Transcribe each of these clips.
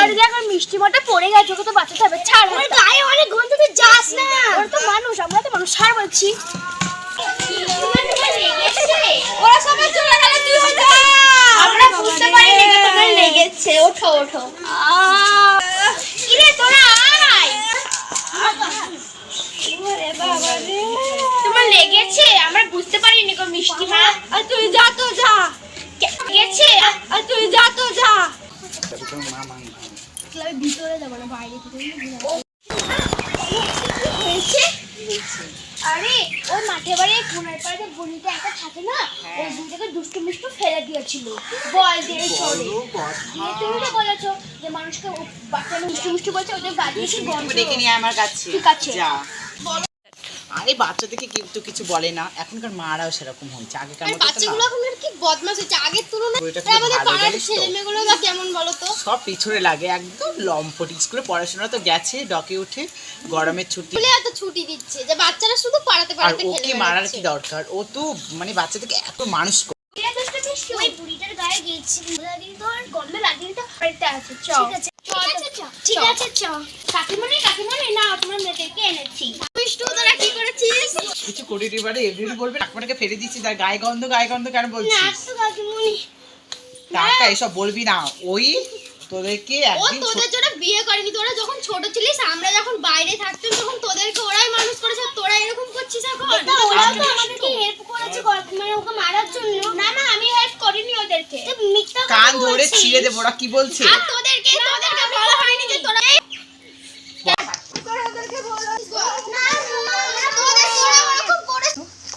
আরে দেখ আর মিষ্টি মটা পড়ে গেছে ওকে তো বাঁচাতে হবে। ছাড় ওর গায়ে অনেক গন্ধ তুই যাস না। ওর তো মানুষ আমরা তো মানুষ ছাড় বলছি। ওরা সবাই চলে গেলে তুই হয়তো আমরা বুঝতে পারিনি যে তোমার লেগেছে। ওঠো ওঠো কিরে তোরা আয় তোমার লেগেছে আমরা বুঝতে পারিনি গো মিষ্টি মা আর তুই যা তো যা লেগেছে আর তুই যা তো যা ভিতরে যাব না বাইরে আরে ওই মাঠে বাড়ি কোনার পাড়ে বনিটা একটা থাকে না ওই দুটাকে দুষ্টু মিষ্টু ফেলে দিয়েছিল। বল দিয়ে চলে। দিয়ে তুমি তো বলেছ যে মানুষকে ও বাচ্চারা মিষ্টি বলছে ওদের বাড়ি দিয়ে কি গন্ধ? নিয়ে আমার কাছে। ঠিক আছে। যা। আরে বাচ্চাদেরকে কেউ তো কিছু বলে না। এখনকার মারাও সেরকম হয়েছে। আগেকার মতো বাচ্চাগুলো এখন আর কি বদমাশ হচ্ছে আগের তুলনায় আমাদের পাড়ার জানিস তো? ছেলে মেয়েগুলো বা কেমন বলো তো? সব পিছনে লাগে একদম লম্পট। স্কুলে পড়াশোনা তো গেছে ডকে উঠে গরমের ছুটি। স্কুলে এত ছুটি দিচ্ছে যে বাচ্চারা শুধু পাড়াতে পাড়াতে ওকে মারার কি দরকার? ও তো মানে বাচ্চাদেরকে এত মানুষ করে। ওই বুড়িটার গায়ে গিয়েছি। লাগিয়ে তো আর গন্ধ লাগিয়ে তো বাড়িতে আছে চ। ঠিক আছে চ কাকিমণি কাকিমণি না তোমার মেয়েদেরকে এনেছি। মিষ্টু তোরা কি করেছিস? কিছু করি এবারে এমনি বলবে আপনাকে ফেলে দিচ্ছি তার গায়ে গন্ধ গায়ে গন্ধ কেন বলছিস? তো কাকিমণি টাকা এসব বলবি না। ওই তোদেরকে একদিন তোদের জন্য বিয়ে করেনি তোরা যখন ছোট ছিলিস আমরা যখন বাইরে থাকতাম তখন তোদেরকে ওরাই মানুষ করেছে তোরা এরকম করছিস এখন? ওরা তো আমাদেরকে হেল্প করেছে মানে ওকে মারার জন্য? না না আমি হেল্প করিনি ওদেরকে। কান ধরে ছিঁড়ে দেবো ওরা কি বলছে? তোদেরকে তোদেরকে বলা হয়নি যে তোরা।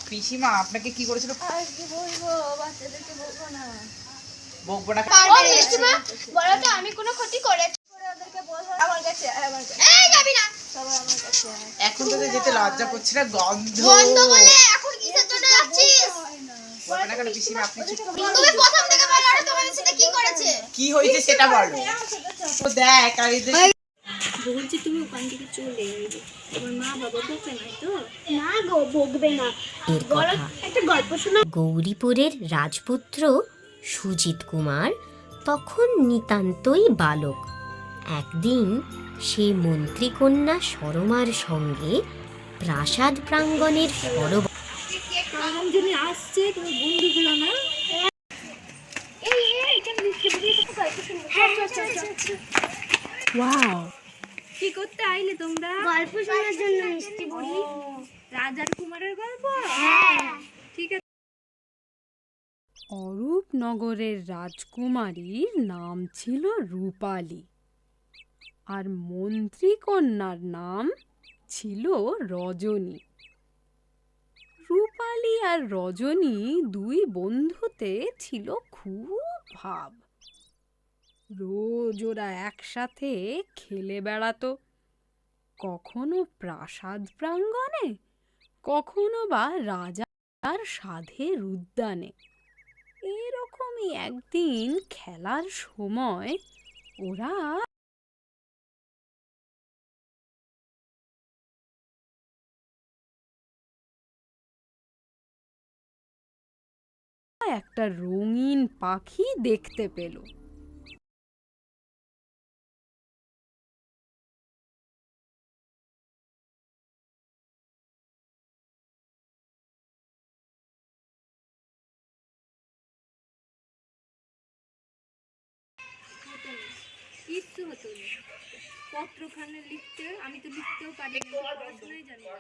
পিসিমা আপনাকে কি করেছিল? বকবো না। পারবে না। বলো তো আমি কোনো ক্ষতি করেছি। এই যাবি না। এখন তোদের যেতে লজ্জা করছে না? গন্ধ। বলে এখন কিসের জন্য যাচ্ছিস? বলবে না কেন পিসিমা আপনি চুপ করুন। তুমি প্রথম থেকে বলো ওরা তোমাদের সাথে কি করেছে কি হয়েছে সেটা বলো। তো দেখ আর বলছি তুমি ওখান থেকে চলে তোমার মা বাবা বকে নাই তো? না গো বকবে না। এর বলো কথা একটা গল্প শোনা। গৌরীপুরের রাজপুত্র সুজিত কুমার তখন নিতান্তই বালক। একদিন সে মন্ত্রীকন্যা সরমার সঙ্গে প্রাসাদ প্রাঙ্গণের যিনি আসছে তুমি বন্ধু গুলো না এই এই এটা মিষ্টি বুড়ি একটা গল্প শোনা হ্যাঁ আচ্ছা আচ্ছা ওয়াও কি করতে আইলে তোমরা? গল্প শোনার জন্য মিষ্টি বুড়ি রাজার কুমারের গল্প? হ্যাঁ। ঠিক আছে। অরূপনগরের রাজকুমারীর নাম ছিল রূপালী। আর মন্ত্রী কন্যার নাম ছিল রজনী। রূপালী আর রজনী দুই বন্ধুতে ছিল খুব ভাব। রোজ ওরা একসাথে খেলে বেড়াতো। কখনো প্রাসাদ প্রাঙ্গণে, কখনো বা রাজার সাধের উদ্যানে এরকমই একদিন খেলার সময় ওরা একটা রঙিন পাখি দেখতে পেল। কিচ্ছু হতো না। পত্রখানে লিখতে আমি তো লিখতেও পারি না পড়াশোনাই জানি না।